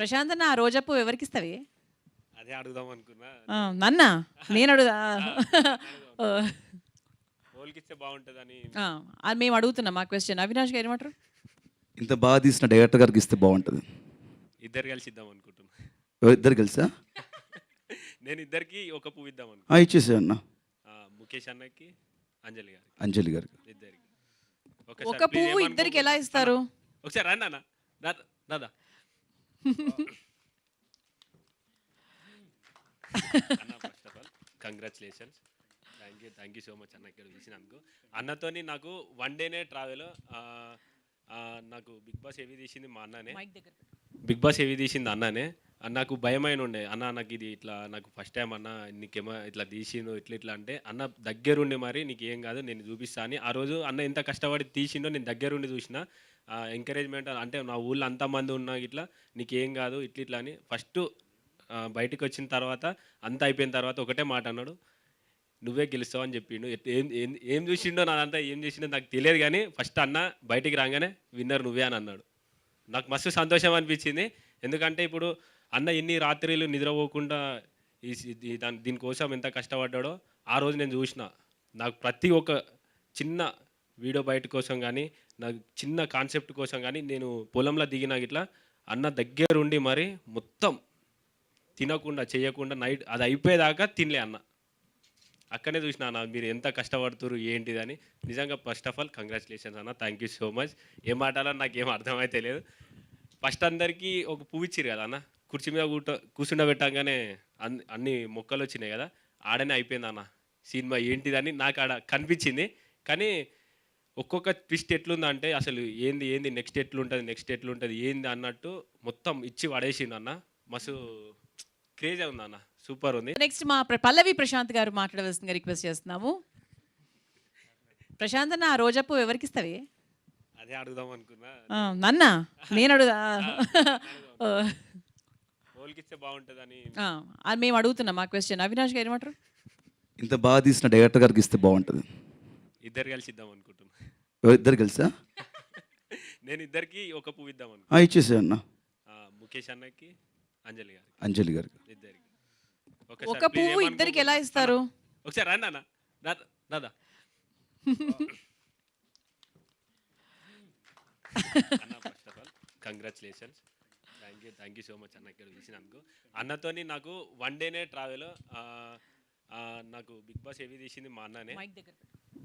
ప్రశాంత్ అన్న ఆ రోజప్పు ఎవరికి ఇస్తావి అదే అడుగుదాం అనుకున్నా. నన్నా? నేను అడుగుదా? బాగుంటుందని. ఆ, అది మేము అడుగుతున్నాం మా క్వశ్చన్ అవినాష్ గారు ఏమంటారు? ఇంత బాగా తీసిన డైరెక్టర్ గారికి ఇస్తే బాగుంటుంది. ఇద్దరు కలిసి ఇద్దాం అనుకుంటున్నా. ఇద్దరు కలిసా? నేను ఇద్దరికి ఒక పువ్వు ఇద్దాం అనుకుంటున్నా. ఆ, ఇచ్చేసే అన్న. ఆ, ముఖేష్ అన్నకి అంజలి గారికి. అంజలి గారికి. ఇద్దరికి. ఒక పువ్వు ఇద్దరికి ఎలా ఇస్తారు? ఒకసారి రండి అన్న. Dada first of all congratulations thank you thank you so much అన్న ఇక్కడ పిలిచినందుకు అన్నతోని నాకు వన్ డేనే ట్రావెల్ నాకు బిగ్ బాస్ ఏవి తీసింది మా అన్ననే. బిగ్ బాస్ ఏవి తీసింది అన్ననే. అన్న నాకు భయమైన ఉండే. అన్న నాకు ఇది ఇట్లా నాకు ఫస్ట్ టైం అన్న నీకేమో ఇట్లా తీసిండు ఇట్లా ఇట్లా అంటే అన్న దగ్గరుండి మరి నీకు ఏం కాదు నేను చూపిస్తా అని. ఆ రోజు అన్న ఎంత కష్టపడి తీసిండో నేను దగ్గరుండి చూసిన. ఎంకరేజ్మెంట్ అంటే నా ఊళ్ళో అంతమంది ఉన్నా ఇట్లా నీకేం కాదు ఇట్లా ఇట్లా అని ఫస్ట్ బయటకు వచ్చిన తర్వాత అంతా అయిపోయిన తర్వాత ఒకటే మాట అన్నాడు. నువ్వే గెలుస్తావు అని చెప్పిండు. ఏం ఏం ఏం చూసిండో నాదంతా ఏం చేసిండో నాకు తెలియదు కానీ ఫస్ట్ అన్న బయటికి రాగానే విన్నర్ నువ్వే అని అన్నాడు. నాకు మస్తు సంతోషం అనిపించింది. ఎందుకంటే ఇప్పుడు అన్న ఎన్ని రాత్రిలు నిద్రపోకుండా ఈ దాని దీనికోసం ఎంత కష్టపడ్డాడో ఆ రోజు నేను చూసిన. నాకు ప్రతి ఒక్క చిన్న వీడియో బయట కోసం కానీ నాకు చిన్న కాన్సెప్ట్ కోసం కానీ నేను పొలంలో దిగిన ఇట్లా అన్న దగ్గరుండి మరి మొత్తం తినకుండా చేయకుండా నైట్ అది అయిపోయేదాకా తినలే అన్న. అక్కడనే చూసిన అన్న మీరు ఎంత కష్టపడుతున్నారు ఏంటిదని. నిజంగా ఫస్ట్ ఆఫ్ ఆల్ కంగ్రాచులేషన్స్ అన్న. థ్యాంక్ యూ సో మచ్ ఏం మాటాలో నాకు ఏం అర్థమైతే లేదు. ఫస్ట్ అందరికీ ఒక పువ్వు ఇచ్చిరు కదా అన్న. కుర్చీ మీద కూట కూర్చుండబెట్టంగానే అన్ని అన్ని మొక్కలు వచ్చినాయి కదా. ఆడనే అయిపోయింది అన్న. సినిమా ఏంటిదని నాకు ఆడ కనిపించింది. కానీ ఒక్కొక్క ట్విస్ట్ ఎట్లుందంటే అసలు ఏంది ఏంది నెక్స్ట్ ఎట్లుంటుంది నెక్స్ట్ ఎట్లుంటుంది ఏంది అన్నట్టు మొత్తం ఇచ్చి పడేసింది అన్న. మస్తు క్రేజ్ ఉంది అన్న. సూపర్ ఉంది. నెక్స్ట్ మా ప్ర- పల్లవి ప్రశాంత్ గారు మాట్లాడవలసిందిగా రిక్వెస్ట్ చేస్తున్నాము. ప్రశాంత్ అన్న ఆ రోజప్పు ఎవరికి ఇస్తావి? అదే అడుగుదాం అనుకున్నా. ఆ, నన్నా నేను అడుగుదా? ఓ, ఓల్కి ఇస్తే బాగుంటుందని. ఆ, మేము అడుగుతున్నాం మా క్వశ్చన్ అవినాష్ గారు ఏమంటారు? ఇంత బాగా తీసిన డైరెక్టర్ గారికి ఇస్తే బాగుంటుంది. ఇద్దరు కలిసి ఇద్దాం అనుకుంటున్నా ఇద్దరు కలిసా? నేను ఇద్దరికి ఒక పువ్వు ఇద్దాం అనుకుంటున్నా. ఇచ్చేసే అన్న. ఆ, ముఖేష్ అన్నకి అంజలి గారికి. అంజలి గారికి. ఇద్దరికి. ఒక పువ్వు ఇద్దరికి ఎలా ఇస్తారు? ఒకసారి రండి అన్న. Dada first of all congratulations thank you thank you so much అన్న ఇక్కడ పిలిచినందుకు అన్నతోని నాకు వన్ డేనే ట్రావెల్ నాకు బిగ్ బాస్ ఏవి తీసింది మా అన్ననే.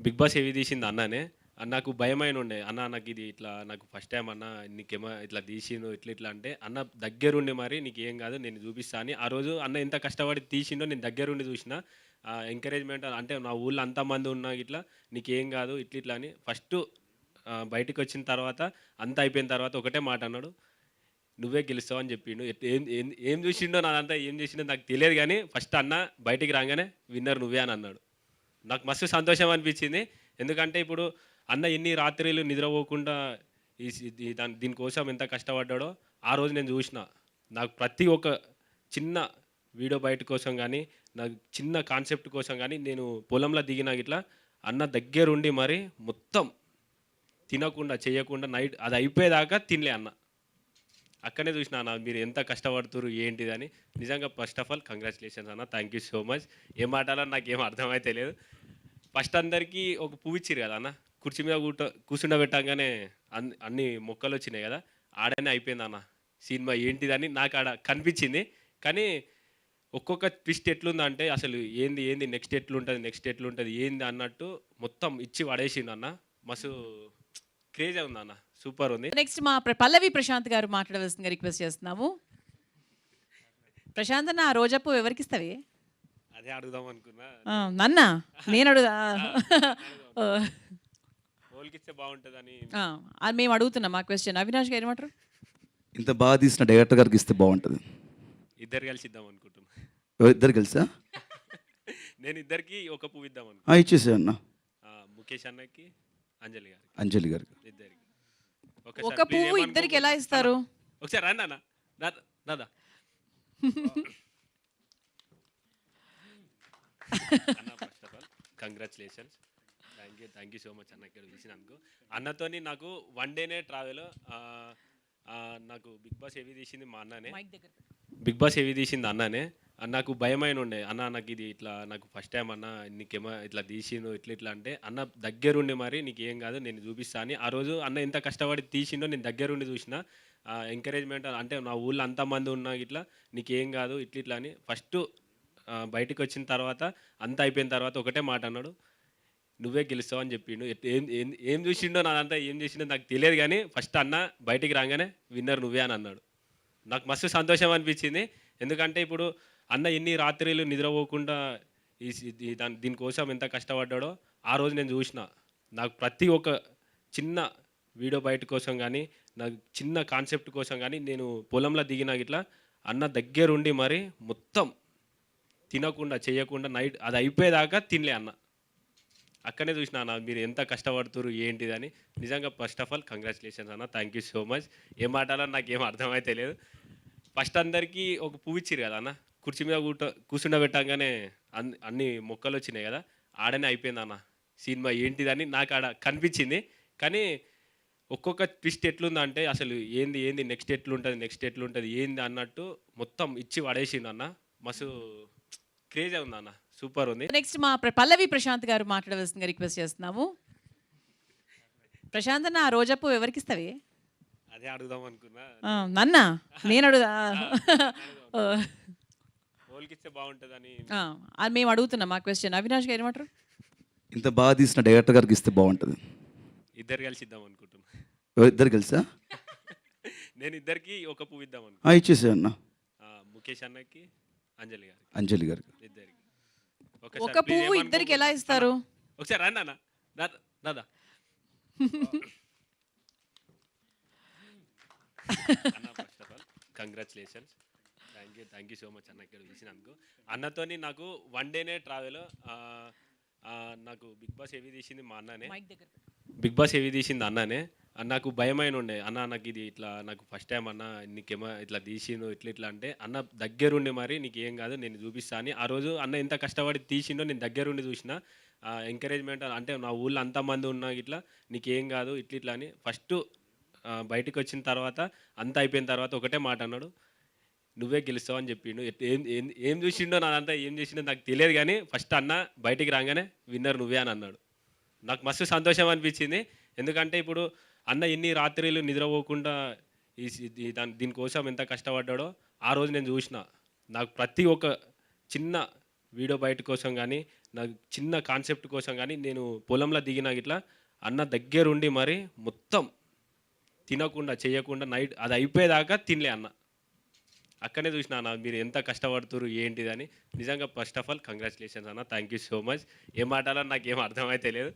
బిగ్ బాస్ ఏవి తీసింది అన్ననే. నాకు భయమైన ఉండే అన్న నాకు ఇది ఇట్లా నాకు ఫస్ట్ టైం అన్న నీకేమో ఇట్లా తీసిండు ఇట్లా ఇట్లా అంటే అన్న దగ్గరుండి మరి నీకు ఏం కాదు నేను చూపిస్తా అని. ఆ రోజు అన్న ఎంత కష్టపడి తీసిండో నేను దగ్గరుండి చూసిన. ఎంకరేజ్మెంట్ అంటే నా ఊళ్ళో అంతమంది ఉన్నా ఇట్లా నీకేం కాదు ఇట్లా ఇట్లా అని. ఫస్ట్ బయటికి వచ్చిన తర్వాత అంతా అయిపోయిన తర్వాత ఒకటే మాట అన్నాడు. నువ్వే గెలుస్తావు అని చెప్పిండు. ఏం ఏం ఏం చూసిండో నాదంతా ఏం చేసిండో నాకు తెలియదు కానీ ఫస్ట్ అన్న బయటికి రాగానే విన్నర్ నువ్వే అని అన్నాడు. నాకు మస్తు సంతోషం అనిపించింది. ఎందుకంటే ఇప్పుడు అన్న ఎన్ని రాత్రిలు నిద్రపోకుండా ఈ దాని దీనికోసం ఎంత కష్టపడ్డాడో ఆ రోజు నేను చూసిన. నాకు ప్రతి ఒక్క చిన్న వీడియో బయట కోసం కానీ నాకు చిన్న కాన్సెప్ట్ కోసం కానీ నేను పొలంలో దిగిన ఇట్లా అన్న దగ్గరుండి మరి మొత్తం తినకుండా చేయకుండా నైట్ అది అయిపోయేదాకా తినలే అన్న. అక్కడనే చూసిన అన్న మీరు ఎంత కష్టపడుతున్నారు ఏంటిదని. నిజంగా ఫస్ట్ ఆఫ్ ఆల్ కంగ్రాచులేషన్స్ అన్న. Thank you so much. ఏం మాటాలో నాకు ఏం అర్థమైతే లేదు. ఫస్ట్ అందరికీ ఒక పువ్వు ఇచ్చారు కదా అన్న? కుర్చీ మీద కూట కూర్చుండబెట్టంగానే అన్ని అన్ని మొక్కలు వచ్చినాయి కదా? ఆడనే అయిపోయింది అన్న సినిమా. ఏంటిదని నాకు ఆడ కనిపించింది. కానీ ఒక్కొక్క ట్విస్ట్ ఎట్లుందంటే అసలు ఏంది ఏంది నెక్స్ట్ ఎట్లుంటుంది నెక్స్ట్ ఎట్లుంటుంది ఏంది అన్నట్టు మొత్తం ఇచ్చి పడేసిండు అన్న. మస్తు క్రేజ్ ఉంది అన్న. సూపర్ ఉంది. నెక్స్ట్ మా ప్ర- పల్లవి ప్రశాంత్ గారు మాట్లాడవలసిందిగా రిక్వెస్ట్ చేస్తున్నాము. ప్రశాంత్ అన్న ఆ రోజప్పు ఎవరికి ఇస్తావి? అదే అడుగుదాం అనుకున్నా. నన్నా? నేను అడుగుదా. ఓ, ఓల్కి ఇస్తే బాగుంటుందని ఆ, అది మేము అడుగుతున్నాం మా క్వశ్చన్ అవినాష్ గారు ఏమంటారు? ఇంత బాగా తీసిన డైరెక్టర్ గారికి ఇస్తే బాగుంటుంది. ఇద్దరు కలిసి ఇద్దాం అనుకుంటున్నా. ఇద్దరు కలిసా? నేను ఇద్దరికి ఒక పువ్వు ఇద్దాం అనుకుంటున్నా. ఇచ్చేసే అన్న. ఆ, ముఖేష్ అన్నకి అంజలి గారికి. అంజలి గారికి. ఇద్దరికి. ఒక పువ్వు ఇద్దరికి ఎలా ఇస్తారు? ఒకసారి రండి అన్న దాదా దాదా అన్న first of all congratulations thank you thank you so much అన్న ఇక్కడ పిలిచినందుకు అన్నతోని నాకు వన్ డేనే ట్రావెల్ నాకు బిగ్ బాస్ ఏవి తీసింది మా అన్ననే. బిగ్ బాస్ ఏవి తీసింది అన్ననే. నాకు భయమైన ఉండే అన్న నాకు ఇది ఇట్లా నాకు ఫస్ట్ టైం అన్న నీకేమో ఇట్లా తీసిండు ఇట్లా ఇట్లా అంటే అన్న దగ్గరుండి మరి నీకు ఏం కాదు నేను చూపిస్తా అని. ఆ రోజు అన్న ఎంత కష్టపడి తీసిండో నేను దగ్గరుండి చూసిన. ఎంకరేజ్మెంట్ అంటే నా ఊళ్ళో అంతమంది ఉన్నా ఇట్లా నీకు ఏం కాదు ఇట్లా ఇట్లా అని. ఫస్ట్ బయటికి వచ్చిన తర్వాత అంతా అయిపోయిన తర్వాత ఒకటే మాట అన్నాడు. నువ్వే గెలుస్తావు అని చెప్పిండు. ఏం ఏం ఏం చూసిండో నాదంతా ఏం చేసిండో నాకు తెలియదు కానీ ఫస్ట్ అన్న బయటికి రాగానే విన్నర్ నువ్వే అని అన్నాడు. నాకు మస్తు సంతోషం అనిపించింది. ఎందుకంటే ఇప్పుడు అన్న ఎన్ని రాత్రిలు నిద్రపోకుండా ఈ ఈ దాని దీనికోసం ఎంత కష్టపడ్డాడో ఆ రోజు నేను చూసిన. నాకు ప్రతి ఒక్క చిన్న వీడియో బయట కోసం కానీ నాకు చిన్న కాన్సెప్ట్ కోసం కానీ నేను పొలంలో దిగిన ఇట్లా అన్న దగ్గరుండి మరి మొత్తం తినకుండా చేయకుండా నైట్ అది అయిపోయేదాకా తినలే అన్న. అక్కడనే చూసిన అన్న మీరు ఎంత కష్టపడుతున్నారు ఏంటిదని నిజంగా ఫస్ట్ ఆఫ్ ఆల్ కంగ్రాచులేషన్స్ అన్న. థ్యాంక్ యూ సో మచ్ ఏం మాట్లాడాలో నాకు ఏం అర్థమైతే లేదు. ఫస్ట్ అందరికీ ఒక పువ్వు ఇచ్చిరు కదా అన్న. కుర్చీ మీద కూట కూర్చుండబెట్టంగానే అన్ని అన్ని మొక్కలు వచ్చినాయి కదా. ఆడనే అయిపోయింది అన్న. సినిమా ఏంటిదని నాకు ఆడ కనిపించింది. కానీ ఒక్కొక్క ట్విస్ట్ ఎట్లుందంటే అసలు ఏంది ఏంది నెక్స్ట్ ఎట్లుంటుంది నెక్స్ట్ ఎట్లుంటుంది ఏంది అన్నట్టు మొత్తం ఇచ్చి పడేసింది అన్న. మస్తు క్రేజ్ ఉంది అన్న సూపర్ ఉంది. నెక్స్ట్ మా ప్ర- పల్లవి ప్రశాంత్ గారు మాట్లాడవలసిందిగా రిక్వెస్ట్ చేస్తున్నాము. ప్రశాంత్ అన్న ఆ రోజప్పు ఎవరికి ఇస్తావే? అదే అడుగుదాం అనుకున్నా. ఆ, నన్నా. నేను అడుగుదా ఓల్కిస్తే బాగుంటుందని. ఆ, అది మేము అడుగుతున్నాం మా క్వశ్చన్ అవినాష్ గారు ఏమంటారు? ఇంత బాగా తీసిన డైరెక్టర్ గారికి ఇస్తే బాగుంటుంది. ఇద్దరు కలిసి ఇద్దాం అనుకుంటున్నా. ఇద్దరు కలిసా? నేను ఇద్దరికి ఒక పువ్వు ఇద్దాం అనుకుంటున్నా. ఆ, ఇచ్చేసే అన్న. ఆ, ముఖేష్ అన్నకి. అంజలి గారికి. అంజలి గారికి. ఇద్దరికి. ఒక ఒకసారి please పువ్వు ఇద్దరికి ఎలా ఇస్తారు? ఒకసారి రండి అన్న. దాదా దాదా అన్న first of all congratulations thank you thank you so much అన్న ఇక్కడ పిలిచినందుకు అన్నతోని నాకు వన్ డేనే ట్రావెల్ నాకు బిగ్ బాస్ ఏవి తీసింది మా అన్ననే. బిగ్ బాస్ ఏవి తీసింది అన్ననే. నాకు భయమైన ఉండే అన్న నాకు ఇది ఇట్లా నాకు ఫస్ట్ టైం అన్న నీకేమో ఇట్లా తీసిండు ఇట్లా ఇట్లా అంటే అన్న దగ్గరుండి మరి నీకు ఏం కాదు నేను చూపిస్తా అని. ఆ రోజు అన్న ఎంత కష్టపడి తీసిండో నేను దగ్గరుండి చూసిన. ఎంకరేజ్మెంట్ అంటే నా ఊళ్ళో అంతమంది ఉన్నా ఇట్లా నీకేం కాదు ఇట్లా ఇట్లా అని. ఫస్ట్ బయటికి వచ్చిన తర్వాత అంతా అయిపోయిన తర్వాత ఒకటే మాట అన్నాడు. నువ్వే గెలుస్తావు అని చెప్పిండు. ఏం ఏం ఏం చూసిండో నాదంతా ఏం చేసిండో నాకు తెలియదు కానీ ఫస్ట్ అన్న బయటికి రాగానే విన్నర్ నువ్వే అని అన్నాడు. నాకు మస్తు సంతోషం అనిపించింది. ఎందుకంటే ఇప్పుడు అన్న ఎన్ని రాత్రిలు నిద్రపోకుండా ఈ దాని దీనికోసం ఎంత కష్టపడ్డాడో ఆ రోజు నేను చూసిన. నాకు ప్రతి ఒక్క చిన్న వీడియో బయట కోసం కానీ నాకు చిన్న కాన్సెప్ట్ కోసం కానీ నేను పొలంలో దిగిన ఇట్లా అన్న దగ్గరుండి మరి మొత్తం తినకుండా చేయకుండా నైట్ అది అయిపోయేదాకా తినలే అన్న. అక్కడనే చూసిన అన్న మీరు ఎంత కష్టపడుతున్నారు ఏంటిదని నిజంగా ఫస్ట్ ఆఫ్ ఆల్ కంగ్రాచులేషన్స్ అన్న థ్యాంక్ యూ సో మచ్. ఏం మాట్లాడాలని నాకు ఏం అర్థమైతే లేదు.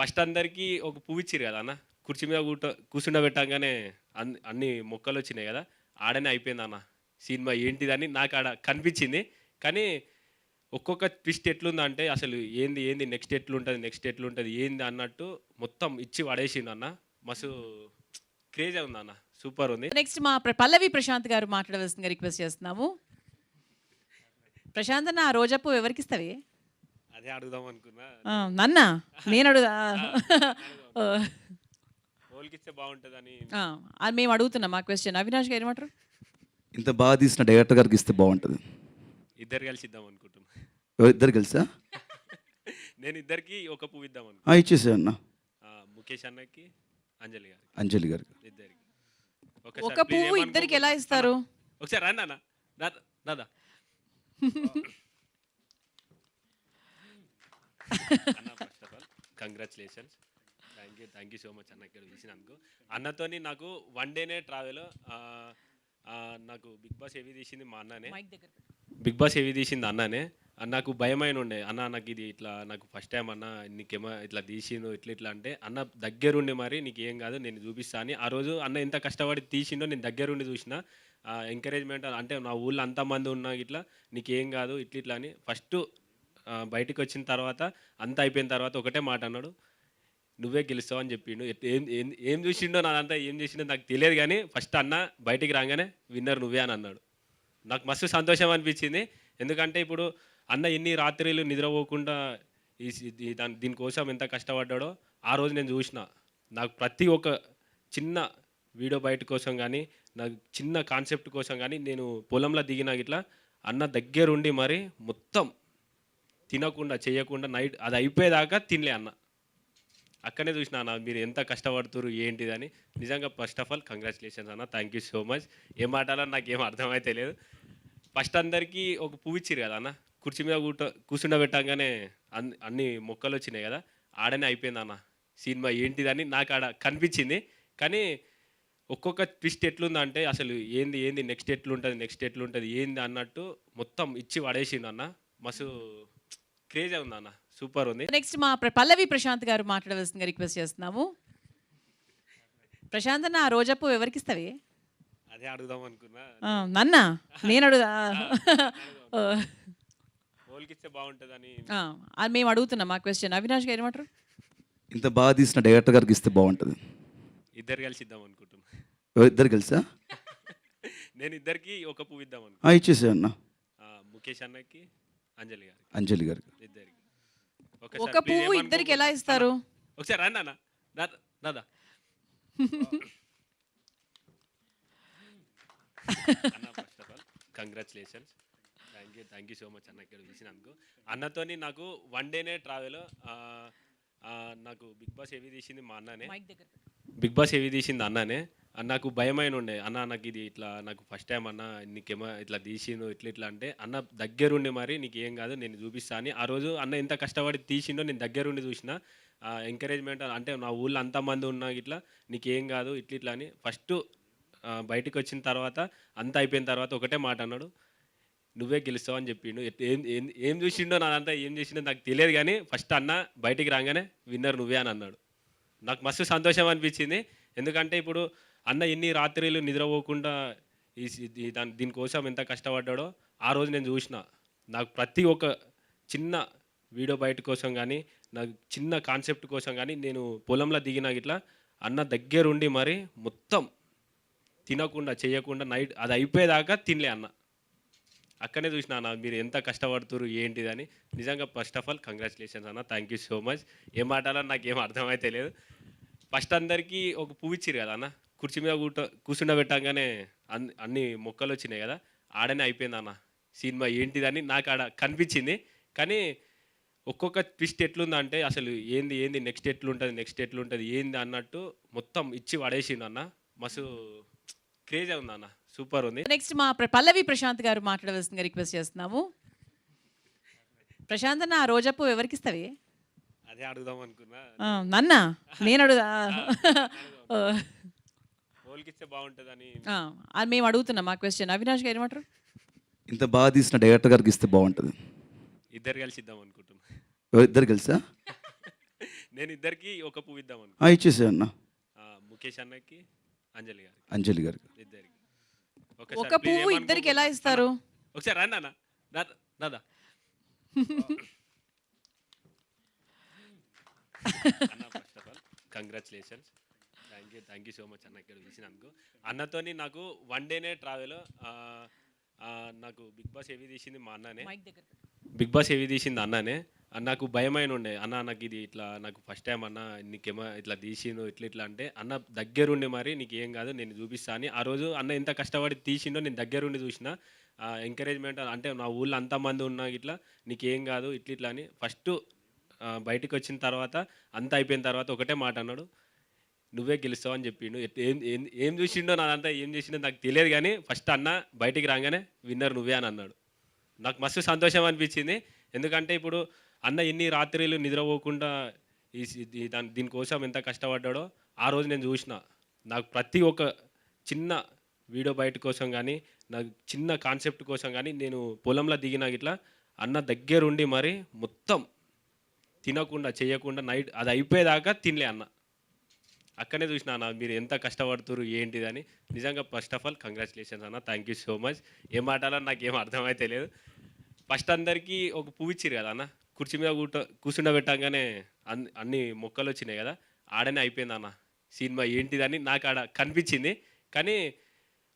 ఫస్ట్ అందరికీ ఒక పువ్వు ఇచ్చిరు కదా అన్న. కుర్చీ మీద కూట కూర్చుండబెట్టంగానే అన్ని అన్ని మొక్కలు వచ్చినాయి కదా. ఆడనే అయిపోయింది అన్న. సినిమా ఏంటిదని నాకు ఆడ కనిపించింది. కానీ ఒక్కొక్క ట్విస్ట్ ఎట్లుందంటే అసలు ఏంది ఏంది నెక్స్ట్ ఎట్లుంటుంది నెక్స్ట్ ఎట్లుంటుంది ఏంది అన్నట్టు మొత్తం ఇచ్చి పడేసిండు అన్న. మస్తు క్రేజ్ ఉంది అన్న సూపర్ ఉంది. నెక్స్ట్ మా ప్ర- పల్లవి ప్రశాంత్ గారు మాట్లాడవలసిందిగా రిక్వెస్ట్ చేస్తున్నాము. ప్రశాంత్ అన్న ఆ రోజప్పు ఎవరికి ఇస్తావే? అదే అడుగుదాం అనుకున్నా. ఆ, నన్నా? నేను అడుగుదా? ఓల్కిస్తే బాగుంటుందని. అది మేము అడుగుతున్నాం మా క్వశ్చన్ అవినాష్ గారు ఏమంటారు? ఇంత బాగా తీసిన డైరెక్టర్ గారికి ఇస్తే బాగుంటుంది. ఇద్దరు కలిసి ఇద్దాం అనుకుంటున్నా. ఇద్దరు కలిసా? నేను ఇద్దరికి ఒక పువ్వు ఇద్దాం అనుకుంటున్నా. ఆ, ఇచ్చేసే అన్న. ఆ, ముఖేష్ అన్నకి అంజలి గారికి. అంజలి గారికి. ఇద్దరికి. ఒక పువ్వు ఇద్దరికి ఎలా ఇస్తారు? ఒకసారి రండి అన్న. Dada congratulations thank you thank you so much అన్న ఇక్కడ పిలిచినందుకు అన్నతోని నాకు వన్ డేనే ట్రావెల్ నాకు బిగ్ బాస్ ఏవి తీసింది మా అన్ననే. బిగ్ బాస్ ఏవి తీసింది అన్ననే. నాకు భయమైన ఉండే అన్న నాకు ఇది ఇట్లా నాకు ఫస్ట్ టైం అన్న నీకేమో ఇట్లా తీసిండు ఇట్లా ఇట్లా అంటే అన్న దగ్గరుండి మరి నీకు ఏం కాదు నేను చూపిస్తా అని. ఆ రోజు అన్న ఎంత కష్టపడి తీసిండో నేను దగ్గరుండి చూసిన. ఎంకరేజ్మెంట్ అంటే నా ఊళ్ళో అంతమంది ఉన్నా ఇట్లా నీకు ఏం కాదు ఇట్లా ఇట్లా అని. ఫస్ట్ బయటికి వచ్చిన తర్వాత అంతా అయిపోయిన తర్వాత ఒకటే మాట అన్నాడు. నువ్వే గెలుస్తావు అని చెప్పిండు. ఏం ఏం ఏం చూసిండో నాదంతా ఏం చేసిండో నాకు తెలియదు కానీ ఫస్ట్ అన్న బయటికి రాగానే విన్నర్ నువ్వే అని అన్నాడు. నాకు మస్తు సంతోషం అనిపించింది. ఎందుకంటే ఇప్పుడు అన్న ఎన్ని రాత్రిలు నిద్రపోకుండా ఈ దాని దీనికోసం ఎంత కష్టపడ్డాడో ఆ రోజు నేను చూసిన. నాకు ప్రతి ఒక్క చిన్న వీడియో బయట కోసం కానీ నాకు చిన్న కాన్సెప్ట్ కోసం కానీ నేను పొలంలో దిగినా ఇట్లా అన్న దగ్గరుండి మరి మొత్తం తినకుండా చేయకుండా నైట్ అది అయిపోయేదాకా తినలే అన్న. అక్కడనే చూసిన అన్న మీరు ఎంత కష్టపడుతున్నారు ఏంటిదని. నిజంగా ఫస్ట్ ఆఫ్ ఆల్ కంగ్రాచులేషన్స్ అన్న. థ్యాంక్ యూ సో మచ్ ఏం మాట్లాడాలో నాకు ఏం అర్థమైతే లేదు. ఫస్ట్ అందరికీ ఒక పువ్వు ఇచ్చిరు కదా అన్న. కుర్చీ మీద కూట కూర్చుండబెట్టంగానే అన్ని అన్ని మొక్కలు వచ్చినాయి కదా. ఆడనే అయిపోయింది అన్న. సినిమా ఏంటిదని నాకు ఆడ కనిపించింది. కానీ ఒక్కొక్క ట్విస్ట్ ఎట్లుందంటే అసలు ఏంది ఏంది నెక్స్ట్ ఎట్లుంటుంది నెక్స్ట్ ఎట్లుంటుంది ఏంది అన్నట్టు మొత్తం ఇచ్చి పడేసిండు అన్న. మస్తు క్రేజ్ ఉంది అన్న సూపర్ ఉంది. నెక్స్ట్ మా ప్ర- పల్లవి ప్రశాంత్ గారు మాట్లాడవలసిందిగా రిక్వెస్ట్ చేస్తున్నాము. ప్రశాంత్ అన్న ఆ రోజప్పు ఎవరికి ఇస్తావి? అదే అడుగుదాం అనుకున్నా. ఆ, నన్నా నేను అడుగుదా? హోల్కి ఇస్తే బాగుంటుందని. ఆ, అది మేము అడుగుతున్నాం మా క్వశ్చన్ అవినాష్ గారు ఏమంటారు? ఇంత బాగా తీసిన డైరెక్టర్ గారికి ఇస్తే బాగుంటుంది. ఇద్దరు కలిసి ఇద్దాం అనుకుంటున్నా. ఎవరు ఇద్దరు కలిసా? నేను ఇద్దరికి ఒక పువ్వు ఇద్దాం అనుకుంటున్నా. ఆ, ఇచ్చేసే అన్న. ఆ, ముఖేష్ అన్నకి అంజలి గారికి. అంజలి గారికి. ఇద్దరికి. ఒక పువ్వు. ఇద్దరికి ఎలా ఇస్తారు? ఒకసారి రండి అన్న దాదా అన్న first of all congratulations thank you thank you so much అన్న ఇక్కడ పిలిచినందుకు అన్నతోని నాకు వన్ డేనే ట్రావెల్ నాకు బిగ్ బాస్ ఏవి తీసింది మా అన్ననే. బిగ్ బాస్ ఏవి తీసింది అన్ననే. నాకు భయమైన ఉండే. అన్న నాకు ఇది ఇట్లా నాకు ఫస్ట్ టైం అన్న నీకేమో ఇట్లా తీసిండు ఇట్లా ఇట్లా అంటే అన్న దగ్గరుండి మరి నీకు ఏం కాదు నేను చూపిస్తా అని. ఆ రోజు అన్న ఎంత కష్టపడి తీసిండో నేను దగ్గరుండి చూసిన. ఎంకరేజ్మెంట్ అంటే నా ఊళ్ళో అంతమంది ఉన్నా ఇట్లా నీకు ఏం కాదు ఇట్లా ఇట్లా అని. ఫస్ట్ బయటికి వచ్చిన తర్వాత అంతా అయిపోయిన తర్వాత ఒకటే మాట అన్నాడు. నువ్వే గెలుస్తావు అని చెప్పిండు. ఏం ఏం ఏం చూసిండో నాదంతా ఏం చేసిండో నాకు తెలియదు కానీ ఫస్ట్ అన్న బయటికి రాగానే విన్నర్ నువ్వే అని అన్నాడు. నాకు మస్తు సంతోషం అనిపించింది. ఎందుకంటే ఇప్పుడు అన్న ఎన్ని రాత్రిలు నిద్రపోకుండా ఈ దాని దీనికోసం ఎంత కష్టపడ్డాడో ఆ రోజు నేను చూసిన. నాకు ప్రతి ఒక్క చిన్న వీడియో బయట కోసం కానీ నాకు చిన్న కాన్సెప్ట్ కోసం కానీ నేను పొలంలో దిగినా ఇట్లా అన్న దగ్గరుండి మరి మొత్తం తినకుండా చేయకుండా నైట్ అది అయిపోయేదాకా తినలే అన్న. అక్కడనే చూసిన అన్న మీరు ఎంత కష్టపడుతున్నారు ఏంటిదని. నిజంగా ఫస్ట్ ఆఫ్ ఆల్ కంగ్రాచులేషన్స్ అన్న థ్యాంక్ యూ సో మచ్ ఏం మాట్లాడాలో నాకు ఏం అర్థమైతే లేదు. ఫస్ట్ అందరికీ ఒక పువ్వు ఇచ్చిరు కదా అన్న కుర్చీ మీద కూట కూర్చుండబెట్టంగానే అన్ని అన్ని మొక్కలు వచ్చినాయి కదా ఆడనే అయిపోయింది అన్న సినిమా ఏంటిదని నాకు ఆడ కనిపించింది. కానీ ఒక్కొక్క ట్విస్ట్ ఎట్లుందంటే అసలు ఏంది ఏంది నెక్స్ట్ ఎట్లుంటుంది నెక్స్ట్ ఎట్లుంటుంది ఏంది అన్నట్టు మొత్తం ఇచ్చి పడేసింది అన్న. మస్తు క్రేజ్ ఉంది అన్న. సూపర్ ఉంది. నెక్స్ట్ మా పల్లవి ప్రశాంత్ గారు మాట్లాడవలసిందిగా రిక్వెస్ట్ చేస్తున్నాము. ప్రశాంత్ అన్న ఆ రోజప్పు ఎవరికి ఇస్తావి అదే అడుగుదాం అనుకున్నా. ఆ, నన్నా? నేను అడుగుదా ఇస్తే బాగుంటుందని. అది మేము అడుగుతున్నాం మా క్వశ్చన్ అవినాష్ గారు ఏమంటారు? ఇంత బాగా తీసిన డైరెక్టర్ గారికి ఇస్తే బాగుంటుంది. ఇద్దరు కలిసి ఇద్దాం అనుకుంటున్నా. ఇద్దరు కలిసా? నేను ఇద్దరికి ఒక పువ్వు ఇద్దాం అనుకుంటున్నా. ఆ, ఇచ్చేసే అన్న. ఆ, ముఖేష్ అన్నకి అంజలి గారికి. అంజలి గారికి. ఇద్దరికి. ఒక పువ్వు. ఇద్దరికి ఎలా ఇస్తారు? ఒకసారి రండి అన్న దాదా అన్న first of all congratulations thank you thank you so much అన్న ఇక్కడ పిలిచినందుకు. అన్నతోని నాకు వన్ డేనే ట్రావెల్ నాకు బిగ్ బాస్ ఏవి తీసింది మా అన్ననే. బిగ్ బాస్ ఏవి తీసింది అన్ననే. అన్న నాకు భయమైన ఉండే అన్న నాకు ఇది ఇట్లా నాకు ఫస్ట్ టైం అన్న నీకేమో ఇట్లా తీసిండు ఇట్లా ఇట్లా అంటే అన్న దగ్గరుండి మరి నీకు ఏం కాదు నేను చూపిస్తా అని. ఆ రోజు అన్న ఎంత కష్టపడి తీసిండో నేను దగ్గరుండి చూసిన ఎంకరేజ్మెంట్ అంటే నా ఊళ్ళో అంతమంది ఉన్నా ఇట్లా నీకేం కాదు ఇట్లా ఇట్లా అని. ఫస్ట్ బయటికి వచ్చిన తర్వాత అంతా అయిపోయిన తర్వాత ఒకటే మాట అన్నాడు నువ్వే గెలుస్తావు అని చెప్పిండు. ఏం ఏం ఏం చూసిండో నాదంతా ఏం చేసిండో నాకు తెలియదు కానీ ఫస్ట్ అన్న బయటికి రాగానే విన్నర్ నువ్వే అని అన్నాడు. నాకు మస్తు సంతోషం అనిపించింది. ఎందుకంటే ఇప్పుడు అన్న ఎన్ని రాత్రిలు నిద్రపోకుండా ఈ దాని దీనికోసం ఎంత కష్టపడ్డాడో ఆ రోజు నేను చూసిన. నాకు ప్రతి ఒక్క చిన్న వీడియో బయట కోసం కానీ నాకు చిన్న కాన్సెప్ట్ కోసం కానీ నేను పొలంలో దిగిన ఇట్లా అన్న దగ్గరుండి మరి మొత్తం తినకుండా చేయకుండా నైట్ అది అయిపోయేదాకా తినలే అన్న. అక్కడనే చూసిన అన్న మీరు ఎంత కష్టపడుతున్నారు ఏంటిదని నిజంగా ఫస్ట్ ఆఫ్ ఆల్ కంగ్రాచులేషన్స్ అన్న థ్యాంక్ యూ సో మచ్. ఏం మాట్లాడాలని నాకు ఏం అర్థమైతే లేదు. ఫస్ట్ అందరికీ ఒక పువ్వు ఇచ్చిరు కదా అన్న. కుర్చీ మీద కూట కూర్చుండబెట్టంగానే అన్ని అన్ని మొక్కలు వచ్చినాయి కదా. ఆడనే అయిపోయింది అన్న. సినిమా ఏంటిదని నాకు ఆడ కనిపించింది. కానీ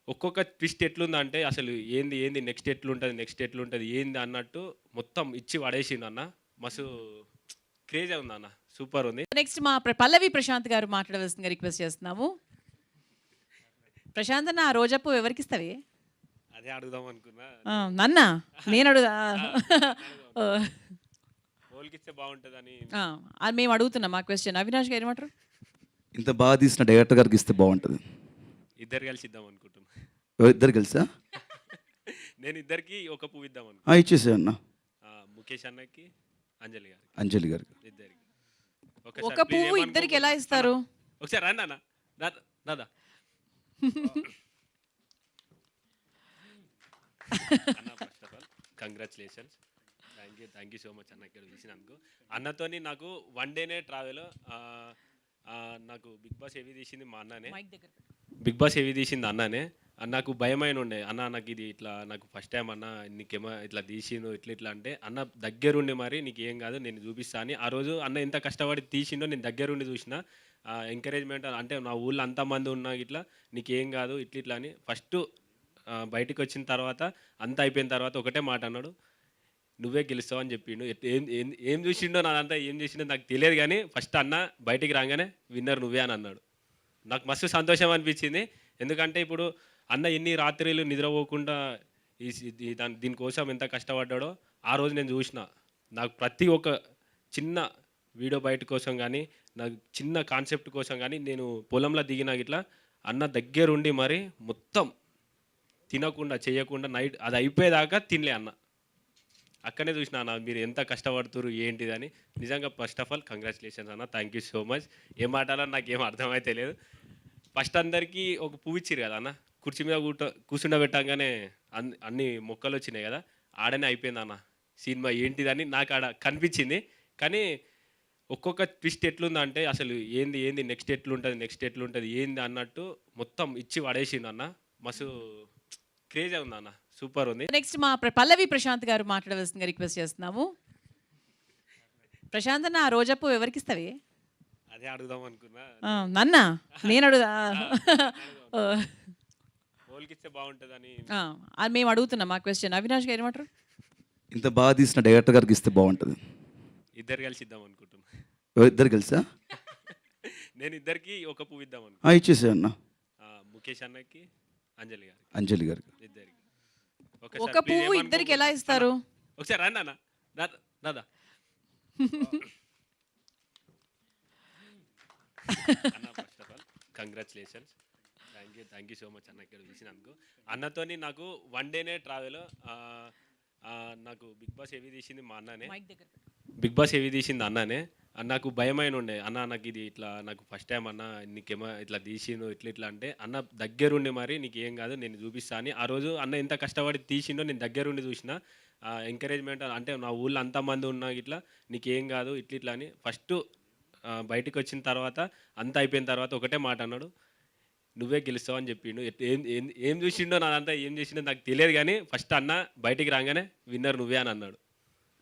ఒక్కొక్క ట్విస్ట్ ఎట్లుందంటే అసలు ఏంది ఏంది నెక్స్ట్ ఎట్లుంటుంది నెక్స్ట్ ఎట్లుంటుంది ఏంది అన్నట్టు మొత్తం ఇచ్చి పడేసిండు అన్న. మస్తు క్రేజ్ ఉంది అన్న. సూపర్ ఉంది. నెక్స్ట్ మా ప్ర- పల్లవి ప్రశాంత్ గారు మాట్లాడవలసిందిగా రిక్వెస్ట్ చేస్తున్నాము. ప్రశాంత్ అన్న ఆ రోజప్పు ఎవరికి ఇస్తావే? అదే అడుగుదాం అనుకున్నా. ఆ, నన్నా నేను అడుగుదా? బాగుంటుందని. అది మేము అడుగుతున్నాం మా క్వశ్చన్ అవినాష్ గారు ఏమంటారు? ఇంత బాగా తీసిన డైరెక్టర్ గారికి ఇస్తే బాగుంటుంది. ఇద్దరు కలిసి ఇద్దాం అనుకుంటున్నా. ఇద్దరు కలిసా? నేను ఇద్దరికి ఒక పువ్వు ఇద్దాం అనుకుంటున్నా. ఆ, ఇచ్చేసేయ్ అన్న. ఆ, ముఖేష్ అన్నకి అంజలి గారికి. అంజలి గారికి. ఇద్దరికి. ఒక ఒకసారి పువ్వు. ఇద్దరికి ఎలా ఇస్తారు? ఒకసారి రండి అన్న. దా- దాదా అన్న first of all congratulations thank you thank you so much అన్న ఇక్కడ పిలిచినందుకు అన్నతోని నాకు వన్ డేనే ట్రావెల్ నాకు బిగ్ బాస్ ఏవి తీసింది మా అన్ననే. బిగ్ బాస్ ఏవి తీసింది అన్ననే. అన్న నాకు భయమైన ఉండే అన్న నాకు ఇది ఇట్లా నాకు ఫస్ట్ టైం అన్న నీకేమో ఇట్లా తీసిండు ఇట్లా ఇట్లా అంటే అన్న దగ్గరుండి మరి నీకు ఏం కాదు నేను చూపిస్తా అని. ఆ రోజు అన్న ఎంత కష్టపడి తీసిండో నేను దగ్గరుండి చూసిన. ఎంకరేజ్మెంట్ అంటే నా ఊళ్ళో అంతమంది ఉన్నా ఇట్లా నీకు ఏం కాదు ఇట్లా ఇట్లా అని. ఫస్ట్ బయటికి వచ్చిన తర్వాత అంతా అయిపోయిన తర్వాత ఒకటే మాట అన్నాడు. నువ్వే గెలుస్తావు అని చెప్పిండు ఏం ఏం ఏం చూసిండో నాదంతా ఏం చేసిండో నాకు తెలియదు కానీ ఫస్ట్ అన్న బయటికి రాగానే విన్నర్ నువ్వే అని అన్నాడు. నాకు మస్తు సంతోషం అనిపించింది. ఎందుకంటే ఇప్పుడు అన్న ఎన్ని రాత్రిలు నిద్రపోకుండా ఈ ఈ దాని దీనికోసం ఎంత కష్టపడ్డాడో ఆ రోజు నేను చూసిన. నాకు ప్రతి ఒక్క చిన్న వీడియో బయట కోసం కానీ నాకు చిన్న కాన్సెప్ట్ కోసం కానీ నేను పొలంలో దిగిన ఇట్లా అన్న దగ్గరుండి మరి మొత్తం తినకుండా చేయకుండా నైట్ అది అయిపోయేదాకా తినలే అన్న. అక్కడనే చూసిన అన్న మీరు ఎంత కష్టపడుతున్నారు ఏంటిదని నిజంగా ఫస్ట్ ఆఫ్ ఆల్ కంగ్రాచులేషన్స్ అన్న. థ్యాంక్ యూ సో మచ్ ఏం మాట్లాడాలని నాకు ఏం అర్థమైతే లేదు. ఫస్ట్ అందరికీ ఒక పువ్వు ఇచ్చిరు కదా అన్న. కుర్చీ మీద కూట కూర్చుండబెట్టంగానే అన్ని అన్ని మొక్కలు వచ్చినాయి కదా. ఆడనే అయిపోయింది అన్న. సినిమా ఏంటిదని నాకు ఆడ కనిపించింది. కానీ ఒక్కొక్క ట్విస్ట్ ఎట్లుందంటే అసలు ఏంది ఏంది నెక్స్ట్ ఎట్లుంటుంది నెక్స్ట్ ఎట్లుంటుంది ఏంది అన్నట్టు మొత్తం ఇచ్చి పడేసింది అన్న. మస్తు క్రేజ్ ఉంది అన్న. సూపర్ ఉంది. నెక్స్ట్ మా పల్లవి ప్రశాంత్ గారు మాట్లాడవలసిందిగా రిక్వెస్ట్ చేస్తున్నాము. ప్రశాంత్ అన్న ఆ రోజప్పు ఎవరికి ఇస్తావే? అదే అడుగుదాం అనుకున్నా. ఆ, నన్నా నేను అడుగుదా? ఇస్తే బాగుంటుందని. అది మేము అడుగుతున్నాం మా క్వశ్చన్ అవినాష్ గారు ఏమంటారు? ఇంత బాగా తీసిన డైరెక్టర్ గారికి ఇస్తే బాగుంటుంది. ఇద్దరు కలిసి ఇద్దాం అనుకుంటున్నా. ఇద్దరు కలిసా? నేను ఇద్దరికి ఒక పువ్వు ఇద్దాం అనుకుంటున్నా. ఆ, ఇచ్చేసేయ్ అన్న. ఆ, ముఖేష్ అన్నకి అంజలి గారికి. అంజలి గారికి. ఇద్దరికి. ఒక పువ్వు ఇద్దరికి ఎలా. ఇస్తారు? ఒకసారి రండి అన్న. Dada first of all congratulations thank you thank you so much అన్న ఇక్కడ పిలిచినందుకు అన్నతోని నాకు వన్ డేనే ట్రావెల్ నాకు బిగ్ బాస్ ఏవి తీసింది మా అన్ననే. బిగ్ బాస్ ఏవి తీసింది అన్ననే. అన్న నాకు భయమైన ఉండే అన్న నాకు ఇది ఇట్లా నాకు ఫస్ట్ టైం అన్న నీకేమో ఇట్లా తీసిండు ఇట్లా ఇట్లా అంటే అన్న దగ్గరుండి మరి నీకు ఏం కాదు నేను చూపిస్తా అని. ఆ రోజు అన్న ఎంత కష్టపడి తీసిండో నేను దగ్గరుండి చూసిన. ఎంకరేజ్మెంట్ అంటే నా ఊళ్ళో అంతమంది ఉన్నా ఇట్లా నీకేం కాదు ఇట్లా ఇట్లా అని. ఫస్ట్ బయటికి వచ్చిన తర్వాత అంతా అయిపోయిన తర్వాత ఒకటే మాట అన్నాడు. నువ్వే గెలుస్తావు అని చెప్పిండు. ఏం ఏం ఏం చూసిండో నాదంతా ఏం చేసిండో నాకు తెలియదు కానీ ఫస్ట్ అన్న బయటికి రాగానే విన్నర్ నువ్వే అని అన్నాడు.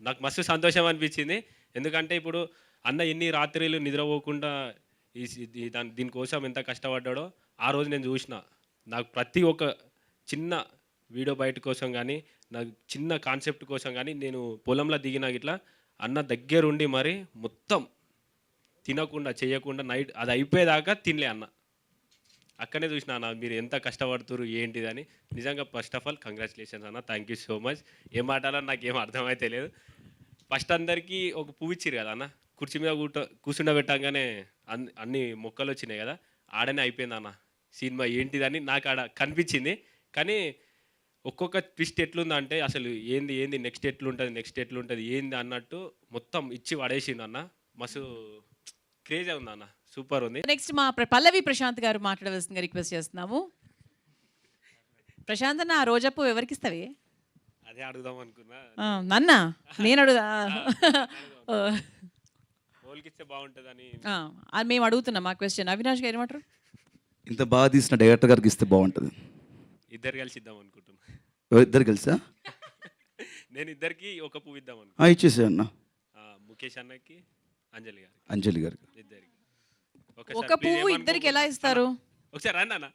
నాకు మస్తు సంతోషం అనిపించింది. ఎందుకంటే ఇప్పుడు అన్న ఎన్ని రాత్రిలు నిద్రపోకుండా ఈ దాని దీనికోసం ఎంత కష్టపడ్డాడో ఆ రోజు నేను చూసిన. నాకు ప్రతి ఒక్క చిన్న వీడియో బయట కోసం కానీ నాకు చిన్న కాన్సెప్ట్ కోసం కానీ నేను పొలంలో దిగిన ఇట్లా అన్న దగ్గరుండి మరి మొత్తం తినకుండా చేయకుండా నైట్ అది అయిపోయేదాకా తినలే అన్న. అక్కడనే చూసిన అన్న మీరు ఎంత కష్టపడుతున్నారు ఏంటిదని నిజంగా ఫస్ట్ ఆఫ్ ఆల్ కంగ్రాచులేషన్స్ అన్న థ్యాంక్ యూ సో మచ్. ఏం మాట్లాడాలని నాకు ఏం అర్థమైతే లేదు. ఫస్ట్ అందరికీ ఒక పువ్వు ఇచ్చిరు కదా అన్న. కుర్చీ మీద కూట కూర్చుండబెట్టంగానే అన్ని అన్ని మొక్కలు వచ్చినాయి కదా. ఆడనే అయిపోయింది అన్న. సినిమా ఏంటిదని నాకు ఆడ కనిపించింది. కానీ ఒక్కొక్క ట్విస్ట్ ఎట్లుందంటే అసలు ఏంది ఏంది నెక్స్ట్ ఎట్లుంటుంది నెక్స్ట్ ఎట్లుంటుంది ఏంది అన్నట్టు మొత్తం ఇచ్చి పడేసిండు అన్న. మస్తు క్రేజ్ ఉంది అన్న. సూపర్ ఉంది. నెక్స్ట్ మా ప్ర- పల్లవి ప్రశాంత్ గారు మాట్లాడవలసిందిగా రిక్వెస్ట్ చేస్తున్నాము. ప్రశాంత్ అన్న ఆ రోజప్పు ఎవరికి ఇస్తావే? అదే అడుగుదాం అనుకున్నా. ఆ, నన్నా? నేను అడుగుదా? బాగుంటుందని. మేము అడుగుతున్నాం మా క్వశ్చన్ అవినాష్ గారు ఏమంటారు? ఇంత బాగా తీసిన డైరెక్టర్ గారికి ఇస్తే బాగుంటుంది. ఇద్దరు కలిసి ఇద్దాం అనుకుంటున్నా. ఇద్దరు కలిసా? నేను ఇద్దరికి ఒక పువ్వు ఇద్దాం అనుకుంటున్నా. ఆ, ఇచ్చేసేయ్ అన్న. ఆ, ముఖేష్ అన్నకి అంజలి గారికి. అంజలి గారికి. ఇద్దరికి. ఒక పువ్వు. ఇద్దరికి ఎలా ఇస్తారు? ఒకసారి రండి అన్న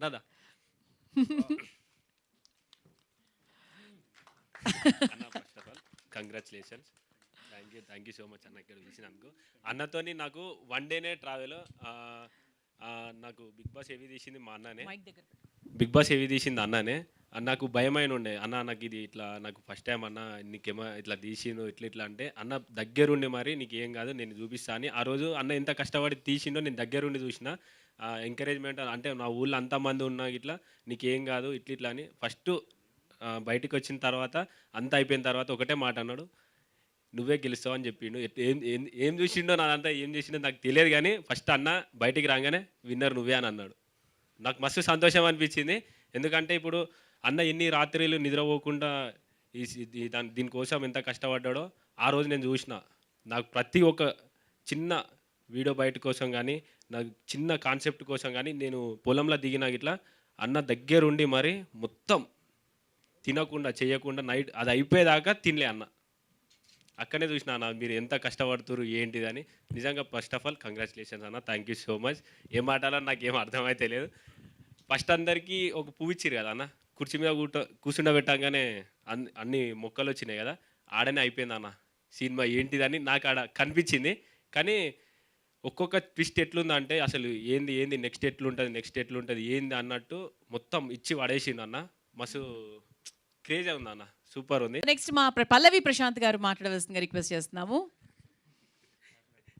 Dada congratulations thank you thank you so much అన్న ఇక్కడ పిలిచినందుకు అన్నతోని నాకు వన్ డేనే ట్రావెల్ నాకు బిగ్ బాస్ ఏవి తీసింది మా అన్ననే. బిగ్ బాస్ ఏవి తీసింది అన్ననే. నాకు భయమైన ఉండే అన్న నాకు ఇది ఇట్లా నాకు ఫస్ట్ టైం అన్న నీకేమో ఇట్లా తీసిండు ఇట్లా ఇట్లా అంటే అన్న దగ్గరుండి మరి నీకు ఏం కాదు నేను చూపిస్తా అని. ఆ రోజు అన్న ఎంత కష్టపడి తీసిండో నేను దగ్గరుండి చూసిన. ఎంకరేజ్మెంట్ అంటే నా ఊళ్ళో అంతమంది ఉన్నా ఇట్లా నీకేం కాదు ఇట్లా ఇట్లా అని. ఫస్ట్ బయటికి వచ్చిన తర్వాత అంతా అయిపోయిన తర్వాత ఒకటే మాట అన్నాడు. నువ్వే గెలుస్తావు అని చెప్పిండు. ఏం ఏం ఏం చూసిండో నాదంతా ఏం చేసిండో నాకు తెలియదు కానీ ఫస్ట్ అన్న బయటికి రాగానే విన్నర్ నువ్వే అని అన్నాడు. నాకు మస్తు సంతోషం అనిపించింది. ఎందుకంటే ఇప్పుడు అన్న ఎన్ని రాత్రిలు నిద్రపోకుండా ఈ దాని దీనికోసం ఎంత కష్టపడ్డాడో ఆ రోజు నేను చూసిన. నాకు ప్రతి ఒక్క చిన్న వీడియో బయట కోసం కానీ నాకు చిన్న కాన్సెప్ట్ కోసం కానీ నేను పొలంలో దిగిన ఇట్లా అన్న దగ్గరుండి మరి మొత్తం తినకుండా చేయకుండా నైట్ అది అయిపోయేదాకా తినలే అన్న. అక్కడే చూసిన అన్న మీరు ఎంత కష్టపడుతున్నారు ఏంటిదని. నిజంగా ఫస్ట్ ఆఫ్ ఆల్ కంగ్రాచులేషన్స్ అన్న. థ్యాంక్ యూ సో మచ్ ఏం మాట్లాడాలో నాకు ఏం అర్థమైతే లేదు. ఫస్ట్ అందరికీ ఒక పువ్వు ఇచ్చిరు కదా అన్న. కుర్చీ మీద కూట కూర్చుండబెట్టంగానే అన్ని అన్ని మొక్కలు వచ్చినాయి కదా. ఆడనే అయిపోయింది అన్న. సినిమా ఏంటిదని నాకు ఆడ కనిపించింది. కానీ ఒక్కొక్క ట్విస్ట్ ఎట్లుందంటే అసలు ఏంది ఏంది నెక్స్ట్ ఎట్లుంటుంది నెక్స్ట్ ఎట్లుంటుంది ఏంది అన్నట్టు మొత్తం ఇచ్చి పడేసింది అన్న. మస్తు క్రేజ్ ఉంది అన్న. సూపర్ ఉంది. నెక్స్ట్ మా ప్ర- పల్లవి ప్రశాంత్ గారు మాట్లాడవలసిందిగా రిక్వెస్ట్ చేస్తున్నాము.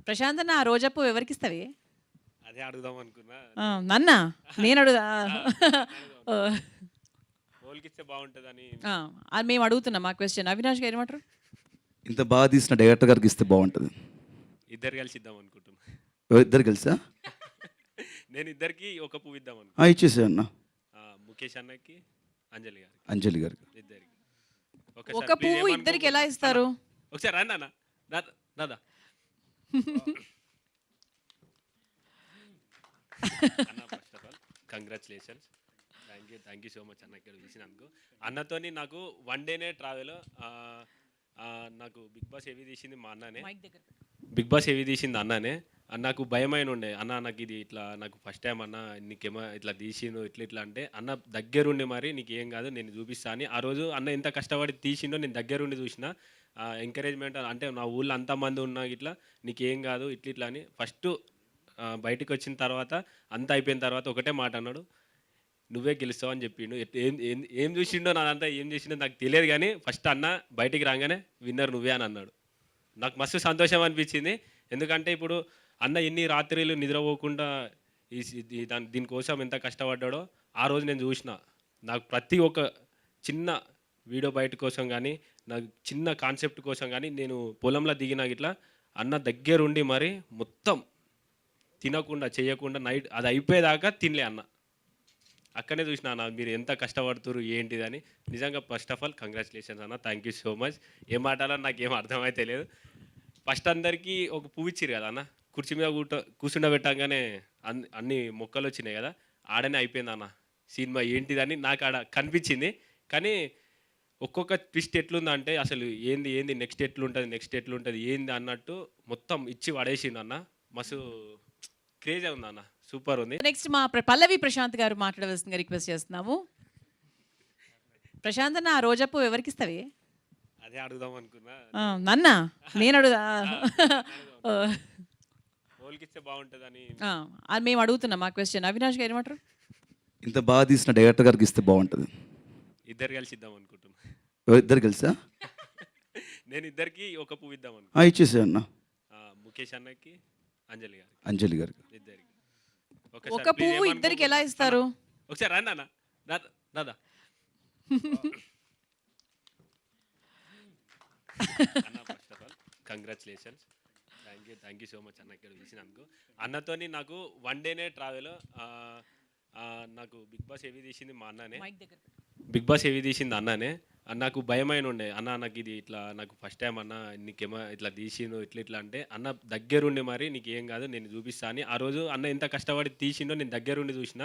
ప్రశాంత్ అన్న ఆ రోజప్పు ఎవరికి ఇస్తావి? అదే అడుగుదాం అనుకున్నా. ఆ, నన్నా నేను అడుగుదా? ఓ, హోల్కి ఇస్తే బాగుంటుందని. ఆ, అది మేము అడుగుతున్నాం మా క్వశ్చన్ అవినాష్ గారు ఏమంటారు? ఇంత బాగా తీసిన డైరెక్టర్ గారికి ఇస్తే బాగుంటుంది. ఇద్దరు కలిసి ఇద్దాం అనుకుంటున్నా. ఇద్దరు కలిసా? నేను ఇద్దరికి ఒక పువ్వు ఇద్దాం అనుకుంటున్నా. ఆ, ఇచ్చేసే అన్న. ఆ, ముఖేష్ అన్నకి అంజలి గారికి. అంజలి గారికి. ఇద్దరికి. ఒక పువ్వు. ఇద్దరికి ఎలా ఇస్తారు? ఒకసారి రండి అన్న దాదా దాదా అన్న first of all congratulations thank you thank you so much అన్న ఇక్కడ పిలిచినందుకు అన్నతోని నాకు వన్ డేనే ట్రావెల్ నాకు బిగ్ బాస్ ఏవి తీసింది మా అన్ననే. మైక్ దగ్గర బిగ్ బాస్ ఏవి తీసింది అన్ననే. నాకు భయమైన ఉండే అన్న నాకు ఇది ఇట్లా నాకు ఫస్ట్ టైం అన్న నీకేమో ఇట్లా తీసిండు ఇట్లా ఇట్లా అంటే అన్న దగ్గరుండి మరి నీకు ఏం కాదు నేను చూపిస్తా అని. ఆ రోజు అన్న ఎంత కష్టపడి తీసిండో నేను దగ్గరుండి చూసిన. ఎంకరేజ్మెంట్ అంటే నా ఊళ్ళో అంతమంది ఉన్నా ఇట్లా నీకేం కాదు ఇట్లా ఇట్లా అని. ఫస్ట్ బయటికి వచ్చిన తర్వాత అంతా అయిపోయిన తర్వాత ఒకటే మాట అన్నాడు. నువ్వే గెలుస్తావు అని చెప్పిండు. ఏం ఏం ఏం చూసిండో నాదంతా ఏం చేసిండో నాకు తెలియదు కానీ ఫస్ట్ అన్న బయటికి రాగానే విన్నర్ నువ్వే అని అన్నాడు. నాకు మస్తు సంతోషం అనిపించింది. ఎందుకంటే ఇప్పుడు అన్న ఎన్ని రాత్రిలు నిద్రపోకుండా ఈ దాని దీనికోసం ఎంత కష్టపడ్డాడో ఆ రోజు నేను చూసిన. నాకు ప్రతి ఒక్క చిన్న వీడియో బయట కోసం కానీ నాకు చిన్న కాన్సెప్ట్ కోసం కానీ నేను పొలంలో దిగిన ఇట్లా అన్న దగ్గరుండి మరి మొత్తం తినకుండా చేయకుండా నైట్ అది అయిపోయేదాకా తినలే అన్న. అక్కడనే చూసిన అన్న మీరు ఎంత కష్టపడుతున్నారు ఏంటిదని. నిజంగా ఫస్ట్ ఆఫ్ ఆల్ కంగ్రాచులేషన్స్ అన్న. థ్యాంక్ యూ సో మచ్ ఏం మాట్లాడాలో నాకు ఏం అర్థమైతే లేదు. ఫస్ట్ అందరికీ ఒక పువ్వు ఇచ్చారు కదా అన్న. కుర్చీ మీద కూట కూర్చుండబెట్టంగానే అన్ని అన్ని మొక్కలు వచ్చినాయి కదా ఆడనే అయిపోయింది అన్న. సినిమా ఏంటిదని నాకు ఆడ కనిపించింది. కానీ ఒక్కొక్క ట్విస్ట్ ఎట్లుందంటే అసలు ఏంది ఏంది నెక్స్ట్ ఎట్లుంటుంది నెక్స్ట్ ఎట్లుంటుంది ఏంది అన్నట్టు మొత్తం ఇచ్చి పడేసింది అన్న. మస్తు క్రేజ్ ఉంది అన్న. సూపర్ ఉంది. నెక్స్ట్ మా ప్ర- పల్లవి ప్రశాంత్ గారు మాట్లాడవలసిందిగా రిక్వెస్ట్ చేస్తున్నాము. ప్రశాంత్ అన్న ఆ రోజప్పు ఎవరికి ఇస్తావి? అదే అడుగుదాం అనుకున్నా. ఆ, నన్నా నేను అడుగుదా? ఇస్తే బాగుంటుందని. ఆ, అది మేము అడుగుతున్నాం మా క్వశ్చన్ అవినాష్ గారు ఏమంటారు? ఇంత బాగా తీసిన డైరెక్టర్ గారికి ఇస్తే బాగుంటుంది. ఇద్దరు కలిసి ఇద్దాం అనుకుంటున్నా. ఇద్దరు కలిసా? నేను ఇద్దరికి ఒక పువ్వు ఇద్దాం అనుకుంటున్నా. ఆ, ఇచ్చేసే అన్న. ఆ, ముఖేష్ అన్నకి అంజలి గారికి. అంజలి గారికి. ఇద్దరికి. ఒక పువ్వు. ఇద్దరికి ఎలా ఇస్తారు? ఒకసారి రండి అన్న. Dada congratulations thank you thank you so much అన్న ఇక్కడ పిలిచినందుకు అన్నతోని నాకు వన్ డేనే ట్రావెల్ నాకు బిగ్ బాస్ ఏవి తీసింది మా అన్ననే. బిగ్ బాస్ ఏవి తీసింది అన్ననే. నాకు భయమైన ఉండే అన్న నాకు ఇది ఇట్లా నాకు ఫస్ట్ టైం అన్న నీకేమో ఇట్లా తీసిండు ఇట్లా ఇట్లా అంటే అన్న దగ్గరుండి మరి నీకు ఏం కాదు నేను చూపిస్తా అని. ఆ రోజు అన్న ఎంత కష్టపడి తీసిండో నేను దగ్గరుండి చూసిన.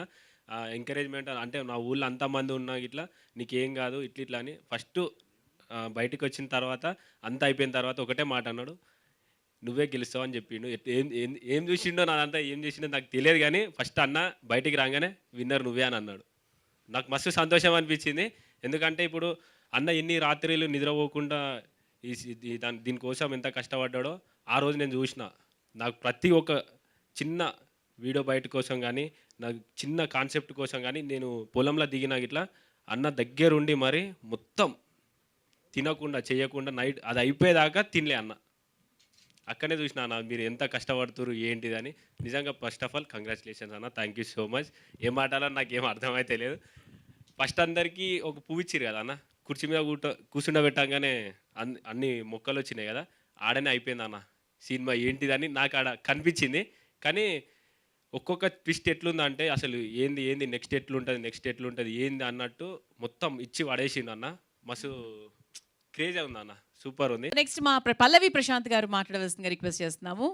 ఎంకరేజ్మెంట్ అంటే నా ఊళ్ళో అంతమంది ఉన్నా ఇట్లా నీకు ఏం కాదు ఇట్లా ఇట్లా అని. ఫస్ట్ బయటికి వచ్చిన తర్వాత అంతా అయిపోయిన తర్వాత ఒకటే మాట అన్నాడు. నువ్వే గెలుస్తావు అని చెప్పిండు. ఏం ఏం ఏం చూసిండో నాదంతా ఏం చేసిండో నాకు తెలియదు కానీ ఫస్ట్ అన్న బయటికి రాగానే విన్నర్ నువ్వే అని అన్నాడు. నాకు మస్తు సంతోషం అనిపించింది. ఎందుకంటే ఇప్పుడు అన్న ఎన్ని రాత్రిలు నిద్రపోకుండా ఈ దాని దీనికోసం ఎంత కష్టపడ్డాడో ఆ రోజు నేను చూసిన. నాకు ప్రతి ఒక్క చిన్న వీడియో బయట కోసం కానీ నాకు చిన్న కాన్సెప్ట్ కోసం కానీ నేను పొలంలో దిగిన ఇట్లా అన్న దగ్గరుండి మరి మొత్తం తినకుండా చేయకుండా నైట్ అది అయిపోయేదాకా తినలే అన్న. అక్కడనే చూసిన అన్న మీరు ఎంత కష్టపడుతురు ఏంటిదని. నిజంగా ఫస్ట్ ఆఫ్ ఆల్ కంగ్రాచులేషన్స్ అన్న థ్యాంక్ యూ సో మచ్ ఏం మాట్లాడాలని నాకు ఏం అర్థమైతే లేదు ఫస్ట్ అందరికీ ఒక పువ్వు ఇచ్చిరు కదా అన్న కుర్చీ మీద కూట కూర్చుండబెట్టంగానే అన్ని అన్ని మొక్కలు వచ్చినాయి కదా ఆడనే అయిపోయింది అన్న సినిమా ఏంటిదని నాకు ఆడ కనిపించింది. కానీ ఒక్కొక్క ట్విస్ట్ ఎట్లుందంటే అసలు ఏంది ఏంది నెక్స్ట్ ఎట్లుంటుంది నెక్స్ట్ ఎట్లుంటుంది ఏంది అన్నట్టు మొత్తం ఇచ్చి పడేసిండు అన్న. మస్తు క్రేజ్ ఉంది అన్న. సూపర్ ఉంది. నెక్స్ట్ మా పల్లవి ప్రశాంత్ గారు మాట్లాడవలసిందిగా రిక్వెస్ట్ చేస్తున్నాము.